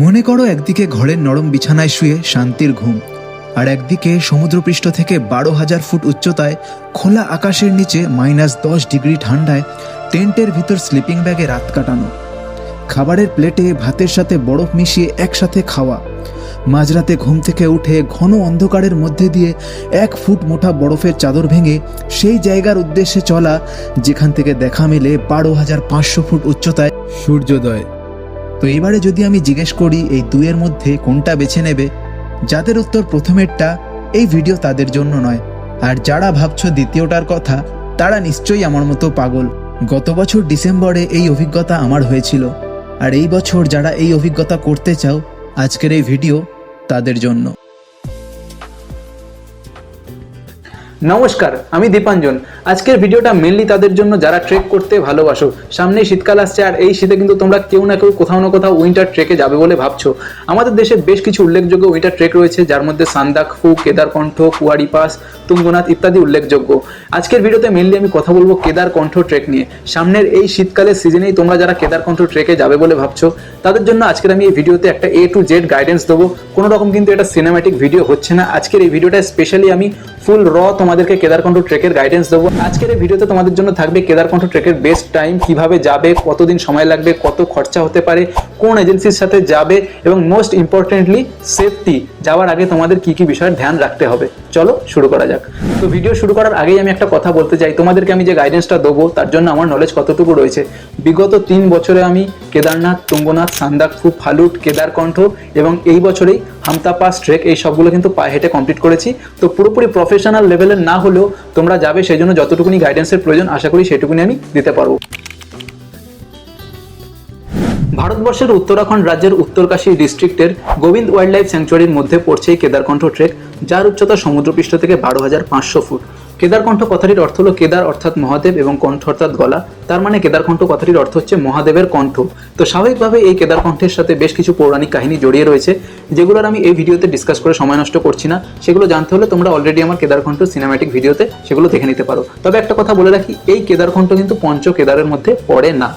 মনে করো একদিকে ঘরের নরম বিছানায় শুয়ে শান্তির ঘুম, আর একদিকে সমুদ্রপৃষ্ঠ থেকে বারো হাজার ফুট উচ্চতায় খোলা আকাশের নিচে মাইনাস দশ ডিগ্রি ঠান্ডায় টেন্টের ভিতর স্লিপিং ব্যাগে রাত কাটানো, খাবারের প্লেটে ভাতের সাথে বরফ মিশিয়ে একসাথে খাওয়া, মাঝরাতে ঘুম থেকে উঠে ঘন অন্ধকারের মধ্যে দিয়ে এক ফুট মোটা বরফের চাদর ভেঙে সেই জায়গার উদ্দেশ্যে চলা, যেখান থেকে দেখা মেলে বারো হাজার পাঁচশো ফুট উচ্চতায় সূর্যোদয়। তো এবারে যদি আমি জিজ্ঞেস করি, এই দুয়ের মধ্যে কোনটা বেছে নেবে? যাদের উত্তর প্রথমেরটা, এই ভিডিও তাদের জন্য নয়। আর যারা ভাবছ দ্বিতীয়টার কথা, তারা নিশ্চয়ই আমার মতো পাগল। গত বছর ডিসেম্বরে এই অভিজ্ঞতা আমার হয়েছিল। আর এই বছর যারা এই অভিজ্ঞতা করতে চাও, আজকের এই ভিডিও তাদের জন্য। নমস্কার, আমি দীপাঞ্জন। আজকের ভিডিওটা মেনলি তাদের জন্য যারা ট্রেক করতে ভালোবাসো, সামনেই শীতকাল আসছে আর এই শীতে কিন্তু তোমরা কেউ না কেউ কোথাও না কোথাও উইন্টার ট্রেকে যাবে বলে ভাবছ। আমাদের দেশে বেশ কিছু উল্লেখযোগ্য উইন্টার ট্রেক রয়েছে, যার মধ্যে সান্দাকফু কেদারকণ্ঠ, কুয়ারি পাস, তুঙ্গনাথ ইত্যাদি উল্লেখযোগ্য। আজকের ভিডিওতে মেনলি আমি কথা বলব কেদারকণ্ঠ ট্রেক নিয়ে। সামনের এই শীতকালের সিজনেই তোমরা যারা কেদারকণ্ঠ ট্রেকে যাবে বলে ভাবছ, তাদের জন্য আজকের আমি এই ভিডিওতে একটা এ টু জেড গাইডেন্স দেবো। কোনো রকম কিন্তু এটা সিনেম্যাটিক ভিডিও হচ্ছে না। আজকের এই ভিডিওটা স্পেশালি আমি ফুল র তোমাদেরকে কেদারকণ্ঠ ট্রেকের গাইডেন্স দেবো। আজকের এই ভিডিওতে তোমাদের জন্য থাকবে কেদারকণ্ঠ ট্রেকের বেস্ট টাইম কীভাবে যাবে, কতদিন সময় লাগবে, কত খরচা হতে পারে, কোন এজেন্সির সাথে যাবে, এবং মোস্ট ইম্পর্টেন্টলি সেফটি যাওয়ার আগে তোমাদের কি কি বিষয়ের ধ্যান রাখতে হবে। চলো শুরু করা যাক। তো ভিডিও শুরু করার আগেই আমি একটা কথা বলতে চাই। তোমাদেরকে আমি যে গাইডেন্সটা দেবো, তার জন্য আমার নলেজ কতটুকু রয়েছে? বিগত তিন বছরে আমি কেদারনাথ, তুঙ্গনাথ, সান্দাকফু, ফালুট কেদারকণ্ঠ এবং এই বছরেই হামতা পাস, ট্রেক, এই সবগুলো কিন্তু পায়ে হেঁটে কমপ্লিট করেছি। তো পুরোপুরি প্রফেশনাল লেভেলের না হলেও তোমরা যাবে, সেই জন্য যতটুকুনি গাইডেন্সের প্রয়োজন, আশা করি সেটুকুনি আমি দিতে পারব। ভারতবর্ষের উত্তরাখণ্ড রাজ্যের উত্তরকাশী ডিস্ট্রিক্টের গোবিন্দ ওয়াইল্ড লাইফ স্যাংচুয়ারির মধ্যে পড়ছে এই কেদারকণ্ঠ ট্রেক যার উচ্চতা সমুদ্রপৃষ্ঠ থেকে বারো হাজার পাঁচশো ফুট। কেদারকণ্ঠ কথাটির অর্থ হলো কেদার অর্থাৎ মহাদেব এবং কণ্ঠ অর্থাৎ গলা। তার মানে কেদারকণ্ঠ কথাটির অর্থ হচ্ছে মহাদেবের কণ্ঠ। তো স্বাভাবিকভাবে এই কেদারকণ্ঠের সাথে বেশ কিছু পৌরাণিক কাহিনী জড়িয়ে রয়েছে, যেগুলোর আমি এই ভিডিওতে ডিসকাস করে সময় নষ্ট করছি না। সেগুলো জানতে হলে তোমরা অলরেডি আমার কেদারকণ্ঠ সিনেম্যাটিক ভিডিওতে সেগুলো দেখে নিতে পারো। তবে একটা কথা বলে রাখি, এই কেদারকণ্ঠ কিন্তু পঞ্চ কেদারের মধ্যে পড়ে না।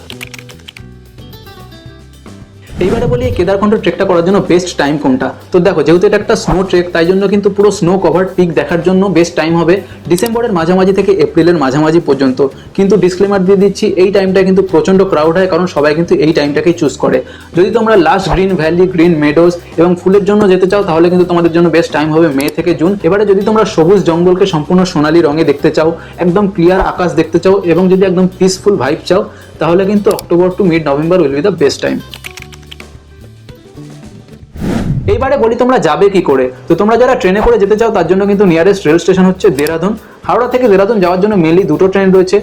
এইবারে বলি এই কেদারকণ্ঠ ট্রেকটা করার জন্য বেস্ট টাইম কোনটা? তো দেখো, যেহেতু এটা একটা স্নো ট্রেক তাই জন্য কিন্তু পুরো স্নো কভার্ড পিক দেখার জন্য বেস্ট টাইম হবে ডিসেম্বরের মাঝামাঝি থেকে এপ্রিলের মাঝামাঝি পর্যন্ত। কিন্তু ডিসক্লেমার দিয়ে দিচ্ছি, এই টাইমটা কিন্তু প্রচণ্ড ক্রাউড হয়, কারণ সবাই কিন্তু এই টাইমটাকেই চুজ করে। যদি তোমরা last green valley green meadows এবং ফুলের জন্য যেতে চাও, তাহলে কিন্তু তোমাদের জন্য বেস্ট টাইম হবে মে থেকে জুন এবারে যদি তোমরা সবুজ জঙ্গলকে সম্পূর্ণ সোনালী রঙে দেখতে চাও, একদম ক্লিয়ার আকাশ দেখতে চাও এবং যদি একদম পিসফুল ভাইব চাও, তাহলে কিন্তু October to mid November will be the best time এইবারে বলি তোমরা যাবে কি করে? তো তোমরা যারা ট্রেনে করে যেতে চাও, তার জন্য কিন্তু নিয়ারেস্ট রেল স্টেশন হচ্ছে দেরাদুন। হাওড়া থেকে দেরাদুন যাওয়ার জন্য মেনলি দুটো ট্রেন রয়েছে।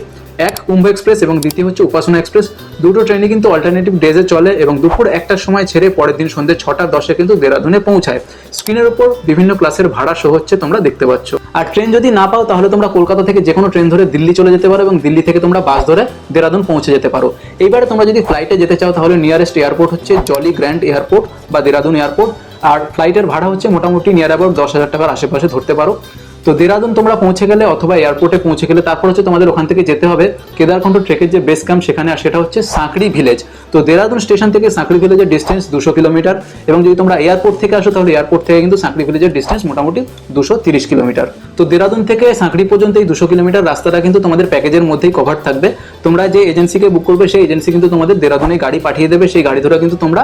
এক কুম্ভ এক্সপ্রেস এবং দ্বিতীয় হচ্ছে উপাসনা এক্সপ্রেস। দুটো ট্রেনে কিন্তু অল্টারনেটিভ ডেজে চলে এবং দুপুর একটার সময় ছেড়ে পরের দিন সন্ধ্যে ছটা দশে কিন্তু দেরাদুনে পৌঁছায়। স্ক্রিনের উপর বিভিন্ন ক্লাসের ভাড়া শো হচ্ছে তোমরা দেখতে পাচ্ছ। আর ট্রেন যদি না পাও, তাহলে তোমরা কলকাতা থেকে যে কোনো ট্রেন ধরে দিল্লি চলে যেতে পারো এবং দিল্লি থেকে তোমরা বাস ধরে দেরাদুন পৌঁছে যেতে পারো। এইবারে তোমরা যদি ফ্লাইটে যেতে চাও, তাহলে নিয়ারেস্ট এয়ারপোর্ট হচ্ছে জলি গ্র্যান্ড এয়ারপোর্ট বা দেরাদুন এয়ারপোর্ট আর ফ্লাইটের ভাড়া হচ্ছে মোটামুটি নিয়ার অ্যাবাউট দশ হাজার টাকার আশেপাশে ধরতে পারো। তো দেরাদুন তোমরা পৌঁছে গেলে অথবা এয়ারপোর্টে পৌঁছে গেলে তারপর হচ্ছে তোমাদের ওখান থেকে যেতে হবে। কেদারকণ্ঠ ট্রেকের যে বেস ক্যাম্প সেখানে, আর সেটা হচ্ছে সাঁকড়ি ভিলেজ তো দেরাদুন স্টেশন থেকে সাঁকড়ি ভিলেজের ডিস্টেন্স দুশো কিলোমিটার এবং যদি তোমরা এয়ারপোর্ট থেকে আসো তাহলে এয়ারপোর্ট থেকে কিন্তু সাঁকড়ি ভিলেজের ডিস্টেন্স মোটামুটি দুশো তিরিশ কিলোমিটার। তো দেরাদুন থেকে সাঁকড়ি পর্যন্ত এই দুশো কিলোমিটার রাস্তাটা কিন্তু তোমাদের প্যাকেজের মধ্যেই কভার থাকবে। তোমরা যে এজেন্সিকে বুক করবে, সেই এজেন্সি কিন্তু তোমাদের দেরাদুনে গাড়ি পাঠিয়ে দেবে। সেই গাড়ি ধরে কিন্তু তোমরা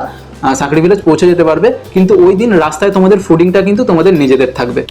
সাঁকড়ি ভিলেজ পৌঁছে যেতে পারবে। কিন্তু ওই দিন রাস্তায় তোমাদের ফুডিংটা কিন্তু তোমাদের নিজেদের থাকবে।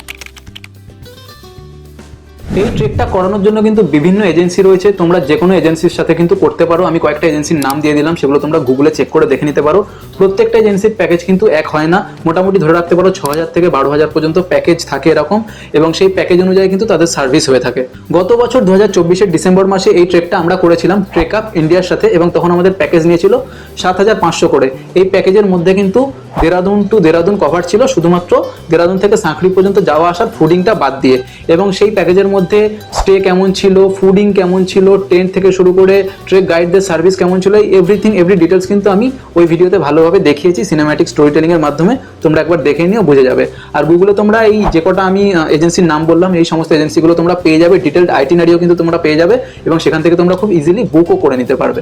এই ট্রেকটা করানোর জন্য কিন্তু বিভিন্ন এজেন্সি রয়েছে। তোমরা যে কোনো এজেন্সির সাথে কিন্তু করতে পারো। আমি কয়েকটা এজেন্সির নাম দিয়ে দিলাম, সেগুলো তোমরা গুগলে চেক করে দেখে নিতে পারো। প্রত্যেকটা এজেন্সির প্যাকেজ কিন্তু এক হয় না। মোটামুটি ধরে রাখতে পারো ছ হাজার থেকে বারো হাজার পর্যন্ত প্যাকেজ থাকে এরকম। এবং সেই প্যাকেজ অনুযায়ী কিন্তু তাদের সার্ভিস হয়ে থাকে। গত বছর দু হাজার চব্বিশের ডিসেম্বর মাসে এই ট্রেকটা আমরা করেছিলাম ট্রেক আপ ইন্ডিয়ার সাথে এবং তখন আমাদের প্যাকেজ নিয়েছিল সাত হাজার পাঁচশো করে। এই প্যাকেজের মধ্যে কিন্তু দেরাদুন টু দেরাদুন কভার ছিল শুধুমাত্র দেরাদুন থেকে সাঁকড়ি পর্যন্ত যাওয়া আসার ফুডিংটা বাদ দিয়ে। এবং সেই প্যাকেজের মধ্যে স্টে কেমন ছিল ফুডিং কেমন ছিল টেন্ট থেকে শুরু করে ট্রেক গাইডদের সার্ভিস কেমন ছিল এভরিথিং এভরি ডিটেলস কিন্তু আমি ওই ভিডিওতে ভালোভাবে দেখিয়েছি সিনেম্যাটিক স্টোরি টেলিং এর মাধ্যমে। তোমরা একবার দেখে নিও, বুঝে যাবে। আর গুগলে তোমরা এই যে কটা আমি এজেন্সির নাম বললাম, এই সমস্ত এজেন্সিগুলো তোমরা পেয়ে যাবে। ডিটেলড আইটিনারিও কিন্তু তোমরা পেয়ে যাবে এবং সেখান থেকে তোমরা খুব ইজিলি বুকও করে নিতে পারবে।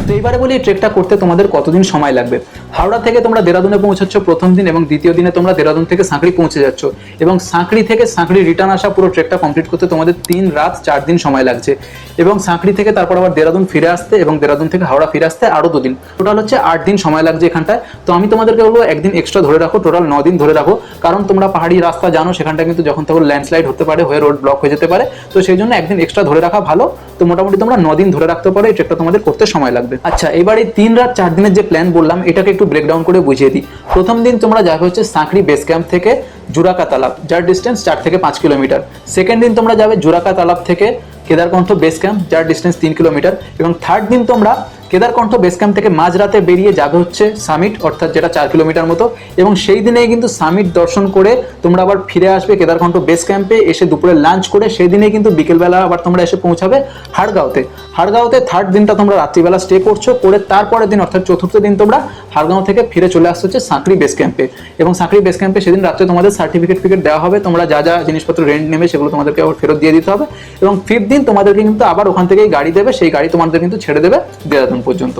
তো এইবারে বলি, এই ট্রেকটা করতে তোমাদের কতদিন সময় লাগবে? হাওড়া থেকে তোমরা দেরাদুনে পৌঁছাচ্ছ প্রথম দিন এবং দ্বিতীয় দিনে তোমরা দেরাদুন থেকে সাঁকড়ি পৌঁছে যাচ্ছ। এবং সাঁকড়ি থেকে সাঁকড়ি রিটার্ন আসা পুরো ট্রেকটা কমপ্লিট করতে তোমাদের তিন রাত চার দিন সময় লাগছে। এবং সাঁকড়ি থেকে তারপর আবার দেরাদুন ফিরে আসতে এবং দেরাদুন থেকে হাওড়া ফিরে আসতে আরও দুদিন। টোটাল হচ্ছে আট দিন সময় লাগছে এখানটায়। তো আমি তোমাদেরকে বলব, একদিন এক্সট্রা ধরে রাখো টোটাল ন দিন ধরে রাখো। কারণ তোমরা পাহাড়ি রাস্তা জানো, সেখানটা কিন্তু যখন তখন ল্যান্ডস্লাইড হতে পারে, হয়ে রোড ব্লক হয়ে যেতে পারে। তো সেই জন্য একদিন এক্সট্রা ধরে রাখা ভালো। তো মোটামুটি তোমরা ন দিন ধরে রাখতে পারো, এই ট্রেকটা তোমাদের করতে সময় লাগবে। আচ্ছা এবার এই তিন রাত, চার দিনের যে প্ল্যান বললাম, এটাকে একটু ব্রেকডাউন করে বুঝিয়ে দিই। প্রথম দিন তোমরা যাবে হচ্ছে সাঁকড়ি বেস ক্যাম্প থেকে জুরাকা তালাব, যার ডিস্টেন্স চার থেকে পাঁচ কিলোমিটার সেকেন্ড দিন তোমরা যাবে জুরাকা তালাব থেকে কেদারকণ্ঠ বেস ক্যাম্প যার ডিস্টেন্স তিন কিলোমিটার এবং থার্ড দিন তোমরা কেদারকণ্ঠ বেস ক্যাম্প থেকে মাঝরাতে বেরিয়ে যাবে হচ্ছে সামিট, অর্থাৎ যেটা চার কিলোমিটার মতো। এবং সেই দিনেই কিন্তু সামিট দর্শন করে তোমরা আবার ফিরে আসবে কেদারকণ্ঠ বেস ক্যাম্পে এসে দুপুরে লাঞ্চ করে সেই দিনেই কিন্তু বিকেলবেলা আবার তোমরা এসে পৌঁছাবে হাড়গাঁওতে। হাড়গাঁওতে থার্ড দিনটা তোমরা রাত্রিবেলা স্টে করছ, করে তারপরের দিন, অর্থাৎ চতুর্থ দিন তোমরা হাড়গাঁও থেকে ফিরে চলে আসছে হচ্ছে সাঁকড়ি বেস ক্যাম্পে এবং সাঁকড়ি বেস ক্যাম্পে সেদিন রাত্রে তোমাদের সার্টিফিকেট ফিকেট দেওয়া হবে, তোমরা যা যা জিনিসপত্র রেন্ট নেবে সেগুলো তোমাদেরকে আবার ফেরত দিয়ে দিতে হবে। এবং ফিফথ দিন তোমাদেরকে কিন্তু আবার ওখান থেকেই গাড়ি দেবে, সেই গাড়ি তোমাদের কিন্তু ছেড়ে দেবে দেরাদুন। পর্যন্ত।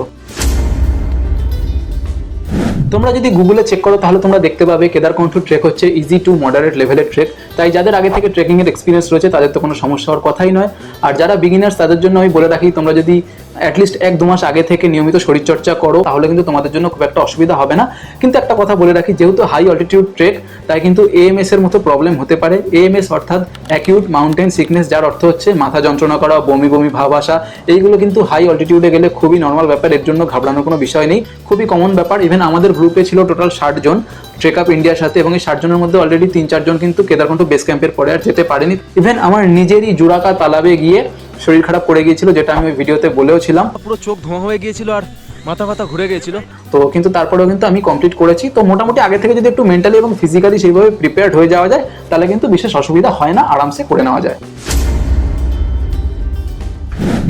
তোমরা যদি গুগলে চেক করো, তাহলে তোমরা দেখতে পাবে কেদারকণ্ঠ ট্রেক হচ্ছে ইজি টু মডারেট লেভেলের ট্রেক তাই যাদের আগে থেকে ট্রেকিংয়ের এক্সপিরিয়েন্স রয়েছে, তাদের তো কোনো সমস্যা হওয়ার কথাই নয়। আর যারা বিগিনার্স তাদের জন্য আমি বলে রাখি, তোমরা যদি অ্যাটলিস্ট এক দু মাস আগে থেকে নিয়মিত শরীরচর্চা করো, তাহলে কিন্তু তোমাদের জন্য খুব একটা অসুবিধা হবে না। কিন্তু একটা কথা বলে রাখি, যেহেতু হাই অল্টিটিউড ট্রেক তাই কিন্তু এএমএস এর মতো প্রবলেম হতে পারে। এএমএস অর্থাৎ অ্যাকিউট মাউন্টেন সিকনেস যার অর্থ হচ্ছে মাথা যন্ত্রণা করা, বমি বমি, ভাব আসা, এইগুলো কিন্তু হাই অল্টিটিউডে গেলে খুবই নর্মাল ব্যাপার, এর জন্য ঘাবড়ানোর কোনো বিষয় নেই। খুবই কমন ব্যাপার। ইভেন আমাদের গ্রুপে ছিল টোটাল ষাট জন ট্রেক আপ ইন্ডিয়ার সাথে, এবং এই ষাট জনের মধ্যে অলরেডি তিন চারজন কিন্তু কেদারকণ্ঠ বেস ক্যাম্পের পরে আর যেতে পারেনি। ইভেন আমার নিজেরই জুরাকা তালাবে গিয়ে শরীর খারাপ করে গিয়েছিল যেটা আমি ওই ভিডিওতে বলেও ছিলাম। পুরো চোখ ধোঁয়া হয়ে গিয়েছিল আর মাথা ফাথা ঘুরে গিয়েছিল। তো কিন্তু তারপরেও কিন্তু আমি কমপ্লিট করেছি। তো মোটামুটি আগে থেকে যদি একটু মেন্টালি এবং ফিজিক্যালি সেইভাবে প্রিপেয়ার্ড হয়ে যাওয়া যায় তাহলে কিন্তু বিশেষ অসুবিধা হয় না আরামসে করে নেওয়া যায়।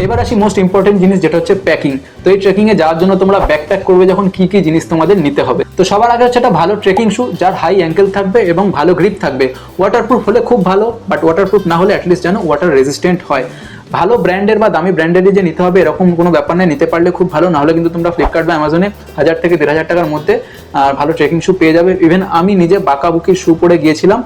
এবার আসি মোস্ট ইম্পর্টেন্ট জিনিস যেটা হচ্ছে প্যাকিং তো এই ট্রেকিং এ যাওয়ার জন্য তোমরা ব্যাকপ্যাক করবে যখন কি কি জিনিস তোমাদের নিতে হবে। তো সবার আগে হচ্ছে একটা ভালো ট্রেকিং শু যার হাই অ্যাঙ্কেল থাকবে এবং ভালো গ্রিপ থাকবে। ওয়াটারপ্রুফ হলে খুব ভালো বাট ওয়াটারপ্রুফ না হলে অ্যাটলিস্ট যেন ওয়াটার রেজিস্ট্যান্ট হয়। ভালো ব্র্যান্ডের বা দামি ব্র্যান্ডেরই যে নিতে হবে, এরকম কোনো ব্যাপার নেই। নিতে পারলে খুব ভালো, নাহলে কিন্তু তোমরা ফ্লিপকার্ট বা অ্যামাজনে হাজার থেকে দেড় হাজার টাকার মধ্যে আর ভালো ট্রেকিং শ্যু পেয়ে যাবে। ইভেন আমি নিজে বাঁকাবুকি শ্যু পরে গিয়েছিলাম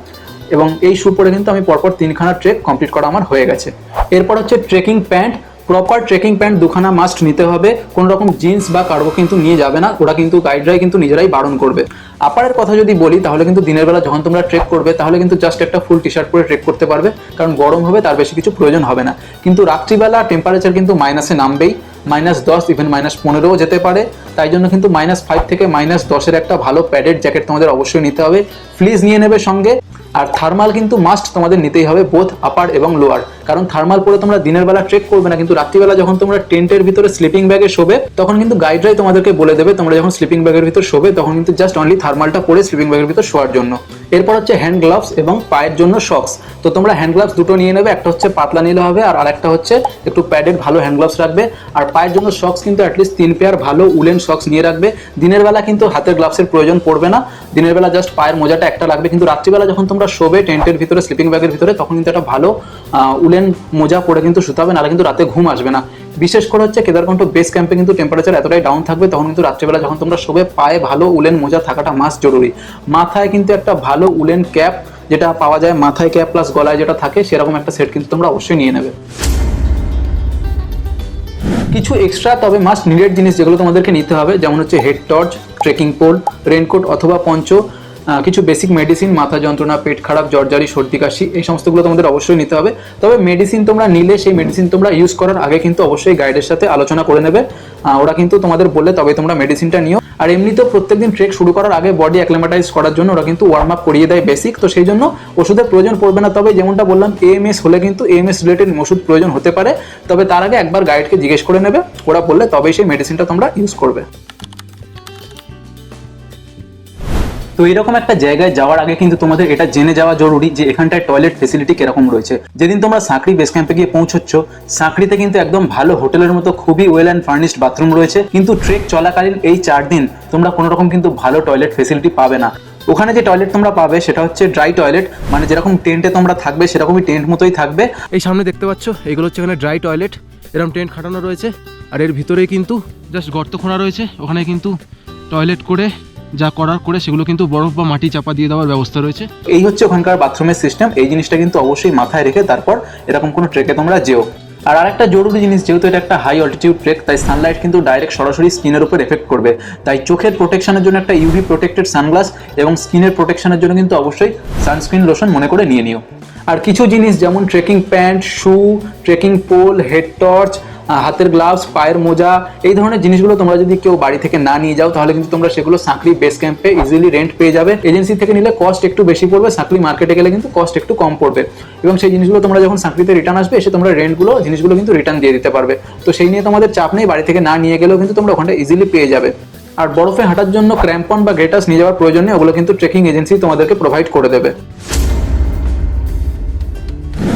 এবং এই শ্যু পরে কিন্তু আমি পরপর তিনখানা ট্রেক কমপ্লিট করা আমার হয়ে গেছে। এরপর হচ্ছে trekking pant proper trekking pant দুখানা মাস্ট নিতে হবে। কোনো রকম জিন্স বা কার্গো কিন্তু নিয়ে যাবে না। ওরা কিন্তু গাইডরাই কিন্তু নিজেরাই বারণ করবে। আপারের কথা যদি বলি, তাহলে কিন্তু দিনের বেলা যখন তোমরা ট্রেক করবে, তাহলে কিন্তু জাস্ট একটা ফুল টি শার্ট পরে ট্রেক করতে পারবে। কারণ গরম হবে, তার বেশি কিছু প্রয়োজন হবে না। কিন্তু রাত্রিবেলা টেম্পারেচার কিন্তু মাইনাসে নামবেই। মাইনাস দশ ইভেন মাইনাস পনেরোও যেতে পারে। তাই জন্য কিন্তু মাইনাস ফাইভ থেকে মাইনাস দশের একটা ভালো প্যাডেড জ্যাকেট তোমাদের অবশ্যই নিতে হবে। ফ্লিজ নিয়ে নেবে সঙ্গে। আর থার্মাল কিন্তু মাস্ট তোমাদের নিতেই হবে বোথ আপার এবং লোয়ার কারণ থার্মাল পরে তোমরা দিনের বেলা ট্রেক করবে না, কিন্তু রাত্রিবেলা যখন তোমরা টেন্টের ভিতরে স্লিপিং ব্যাগে শোবে, তখন কিন্তু গাইডরাই তোমাদেরকে বলে দেবে, তোমরা যখন স্লিপিং ব্যাগের ভিতর শোবে, তখন কিন্তু জাস্ট অনলি থার্মালটা পরে স্লিপিং ব্যাগের ভিতর শোয়ার জন্য। এরপর হচ্ছে হ্যান্ড গ্লাভস এবং পায়ের জন্য শক্স তো তোমরা হ্যান্ড গ্লাভস দুটো নিয়ে নেবে, একটা হচ্ছে পাতলা নিলে হবে, আর আরেকটা হচ্ছে একটু প্যাডেড ভালো হ্যান্ড গ্লাভস রাখবে। আর পায়ের জন্য শক্স কিন্তু অ্যাটলিস্ট তিন পেয়ার ভালো উলেন শক্স নিয়ে রাখবে। দিনের বেলা কিন্তু হাতের গ্লাভসের প্রয়োজন পড়বে না। দিনের বেলা জাস্ট পায়ের মোজাটা একটা লাগবে। কিন্তু রাত্রিবেলা যখন তোমরা শোবে টেন্টের ভিতরে স্লিপিং ব্যাগের ভিতরে, তখন কিন্তু একটা ভালো উলেন মোজা পরে কিন্তু শুতে হবে নাহলে কিন্তু রাতে ঘুম আসবে না। বিশেষ করে হচ্ছে কেদারকণ্ঠ বেস ক্যাম্পে কিন্তু টেম্পারেচার এতটাই ডাউন থাকবে, তখন কিন্তু রাত্রিবেলা যখন তোমরা শোবে, পায়ে ভালো উলেন মোজা থাকাটা মাস্ট জরুরি। মাথায় কিন্তু একটা ভালো উলেন ক্যাপ যেটা পাওয়া যায় মাথায় ক্যাপ প্লাস গলায় যেটা থাকে, সেরকম একটা সেট কিন্তু তোমরা অবশ্যই নিয়ে নেবে। কিছু এক্সট্রা তবে মাস্ট নিডেড জিনিস যেগুলো তোমাদেরকে নিতে হবে, যেমন হচ্ছে head torch trekking pole raincoat অথবা পঞ্চ কিছু বেসিক মেডিসিন মাথা যন্ত্রণা, পেট খারাপ জ্বরজারি সর্দি, কাশি, এই সমস্তগুলো তোমাদের অবশ্যই নিতে হবে। তবে মেডিসিন তোমরা নিলে, সেই মেডিসিন তোমরা ইউজ করার আগে কিন্তু অবশ্যই গাইডের সাথে আলোচনা করে নেবে। ওরা কিন্তু তোমাদের বললে, তবে তোমরা মেডিসিনটা নিও। আর এমনিতেও প্রত্যেকদিন ট্রেক শুরু করার আগে বডি অ্যাক্লেমাটাইজ করার জন্য ওরা কিন্তু ওয়ার্ম আপ করিয়ে দেয় বেসিক তো সেই জন্য ওষুধের প্রয়োজন পড়বে না। তবে যেমনটা বললাম এএমএস হলে কিন্তু এএমএস রিলেটেড ওষুধ প্রয়োজন হতে পারে। তবে তার আগে একবার গাইডকে জিজ্ঞেস করে নেবে। ওরা বললে তবেই সেই মেডিসিনটা তোমরা ইউজ করবে। তো এরকম একটা জায়গায় যাওয়ার আগে কিন্তু তোমাদের এটা জেনে যাওয়া জরুরি যে এখানটায় টয়লেট ফেসিলিটি কীরকম রয়েছে। যেদিন তোমরা সাঁকড়ি বেস ক্যাম্পে গিয়ে পৌঁছচ্ছ, সাঁকড়িতে কিন্তু একদম ভালো হোটেলের মতো খুবই ওয়েল অ্যান্ড ফার্নিশড বাথরুম রয়েছে। কিন্তু ট্রেক চলাকালীন এই চার দিন তোমরা কোনো রকম কিন্তু ভালো টয়লেট ফেসিলিটি পাবে না। ওখানে যে টয়লেট তোমরা পাবে সেটা হচ্ছে ড্রাই টয়লেট মানে যেরকম টেন্টে তোমরা থাকবে সেরকমই টেন্ট মতোই থাকবে। এই সামনে দেখতে পাচ্ছ, এগুলো হচ্ছে এখানে ড্রাই টয়লেট এরম টেন্ট খাটানো রয়েছে। আর এর ভিতরে কিন্তু জাস্ট গর্ত খোঁড়া রয়েছে। ওখানে কিন্তু টয়লেট করে যা করার করে সেগুলো কিন্তু বরফ বা মাটি চাপা দিয়ে দেওয়ার ব্যবস্থা রয়েছে। এই হচ্ছে ওখানকার বাথরুমের সিস্টেম এই জিনিসটা কিন্তু অবশ্যই মাথায় রেখে তারপর এরকম কোনো ট্রেকে তোমরা যেও। আর আরেকটা জরুরি জিনিস, যেহেতু এটা একটা হাই অল্টিটিউড ট্রেক তাই সানলাইট কিন্তু ডাইরেক্ট সরাসরি স্কিনের উপর এফেক্ট করবে। তাই চোখের প্রোটেকশনের জন্য একটা ইউভি প্রোটেক্টেড সানগ্লাস এবং স্কিনের প্রোটেকশনের জন্য কিন্তু অবশ্যই সানস্ক্রিন লোশন মনে করে নিয়ে নিও। আর কিছু জিনিস, যেমন trekking pant shoe trekking pole head torch হাতের গ্লাভস পায়ের মোজা, এই ধরনের জিনিসগুলো তোমরা যদি কেউ বাড়ি থেকে না নিয়ে যাও, তাহলে কিন্তু তোমরা সেগুলো সাঁকড়ি বেস ক্যাম্পে ইজিলি রেন্ট পেয়ে যাবে। এজেন্সি থেকে নিলে কস্ট একটু বেশি পড়বে সাঁকড়ি মার্কেটে গেলে কিন্তু কস্ট একটু কম পড়বে। এবং সেই জিনিসগুলো তোমরা যখন সাঁকড়িতে রিটার্ন আসবে, এসে তোমরা রেন্টগুলো জিনিসগুলো কিন্তু রিটার্ন দিয়ে দিতে পারবে। তো সেই নিয়ে তোমাদের চাপ নেই, বাড়ি থেকে না নিয়ে গেলেও কিন্তু তোমরা ওখানটা ইজিলি পেয়ে যাবে। আর বরফে হাঁটার জন্য ক্র্যাম্পন বা গ্রেটাস নিয়ে যাওয়ার প্রয়োজন নেই, ওগুলো কিন্তু ট্রেকিং এজেন্সি তোমাদেরকে প্রোভাইড করে দেবে।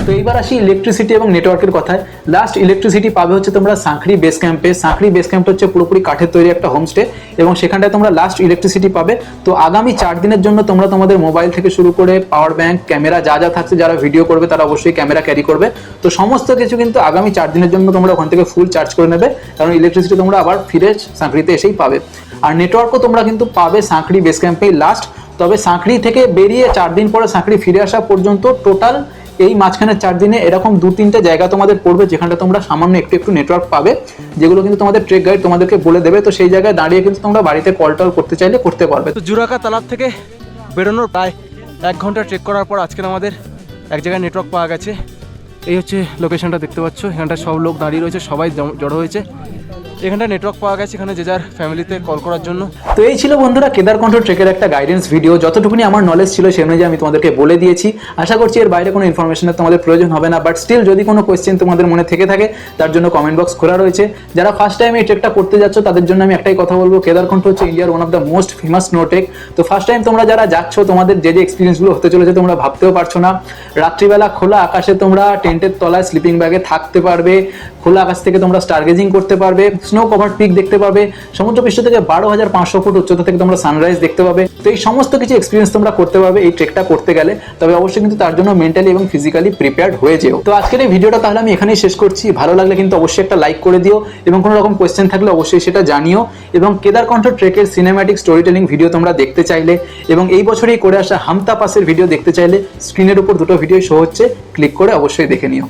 তো এইবার আসি ইলেকট্রিসিটি এবং নেটওয়ার্কের কথায়। লাস্ট ইলেকট্রিসিটি পাবে হচ্ছে তোমরা সাঁকড়ি বেস ক্যাম্পে সাঁকড়ি বেস ক্যাম্পটা হচ্ছে পুরোপুরি কাঠের তৈরি একটা হোমস্টে এবং সেখানটায় তোমরা লাস্ট ইলেকট্রিসিটি পাবে। তো আগামী চার দিনের জন্য তোমরা তোমাদের মোবাইল থেকে শুরু করে পাওয়ার ব্যাংক ক্যামেরা যা যা থাকছে যারা ভিডিও করবে তারা অবশ্যই ক্যামেরা ক্যারি করবে। তো সমস্ত কিছু কিন্তু আগামী চার দিনের জন্য তোমরা ওখান থেকে ফুল চার্জ করে নেবে। কারণ ইলেকট্রিসিটি তোমরা আবার ফিরে সাঁকড়িতে এসেই পাবে। আর নেটওয়ার্কও তোমরা কিন্তু পাবে সাঁকড়ি বেস ক্যাম্পেই লাস্ট তবে সাঁকড়ি থেকে বেরিয়ে চার দিন পরে সাঁকড়ি ফিরে আসা পর্যন্ত টোটাল এই মাঝখানের চার দিনে এরকম দু তিনটে জায়গা তোমাদের পড়বে, যেখানটা তোমরা সামান্য একটু একটু নেটওয়ার্ক পাবে, যেগুলো কিন্তু তোমাদের ট্রেক গাইড তোমাদেরকে বলে দেবে। তো সেই জায়গায় দাঁড়িয়ে কিন্তু তোমরা বাড়িতে কল টল করতে চাইলে করতে পারবে। তো জুরাকা তালাব থেকে বেরোনোর প্রায় এক ঘণ্টা ট্রেক করার পর আজকে আমাদের এক জায়গায় নেটওয়ার্ক পাওয়া গেছে। এই হচ্ছে লোকেশনটা দেখতে পাচ্ছ। এখানটা সব লোক দাঁড়িয়ে রয়েছে, সবাই জড়ো হয়েছে। এখানটা নেটওয়ার্ক পাওয়া গেছে, এখানে যে যার ফ্যামিলিতে কল করার জন্য। তো এই ছিল বন্ধুরা কেদারকণ্ঠ ট্রেকের একটা গাইডেন্স ভিডিও যতটুকুনি আমার নলেজ ছিল সেই অনুযায়ী আমি তোমাদেরকে বলে দিয়েছি। আশা করছি এর বাইরে কোনো ইনফরমেশনের তোমাদের প্রয়োজন হবে না বাট স্টিল যদি কোনো কোয়েশ্চেন তোমাদের মনে থেকে থাকে, তার জন্য কমেন্ট বক্স খোলা রয়েছে। যারা ফার্স্ট টাইম এই ট্রেকটা করতে যাচ্ছ, তাদের জন্য আমি একটাই কথা বলব কেদারকণ্ঠ হচ্ছে ইন্ডিয়ার one of the most famous snow trek তো ফার্স্ট টাইম তোমরা যারা যাচ্ছ, তোমাদের যে যে এক্সপিরিয়েন্সগুলো হতে চলেছে, তোমরা ভাবতেও পারছ না। রাত্রিবেলা খোলা আকাশে তোমরা টেন্টের তলায় স্লিপিং ব্যাগে থাকতে পারবে। খোলা আকাশ থেকে তোমরা স্টার গেজিং করতে পারবে স্নো কভার পিক দেখতে পাবে সমুদ্রপৃষ্ঠ থেকে বারো হাজার পাঁচশো ফুট উচ্চতা থেকে তোমরা সানরাইজ দেখতে পাবে। তো এই সমস্ত কিছু এক্সপিরিয়েন্স তোমরা করতে পারবে এই ট্রেকটা করতে গেলে। তবে অবশ্যই কিন্তু তার জন্য মেন্টালি এবং ফিজিক্যালি প্রিপেয়ার্ড হয়ে যেও। তো আজকের এই ভিডিওটা তাহলে আমি এখানেই শেষ করছি। ভালো লাগলে কিন্তু অবশ্যই একটা লাইক করে দিও এবং কোনো রকম কোয়েশ্চেন থাকলে অবশ্যই সেটা জানিও। এবং কেদারকণ্ঠ ট্রেকের সিনেম্যাটিক স্টোরি টেলিং ভিডিও তোমরা দেখতে চাইলে এবং এই বছরেই করে আসা হামতা পাসের ভিডিও দেখতে চাইলে স্ক্রিনের উপর দুটো ভিডিও শো হচ্ছে। ক্লিক করে অবশ্যই দেখে নিও।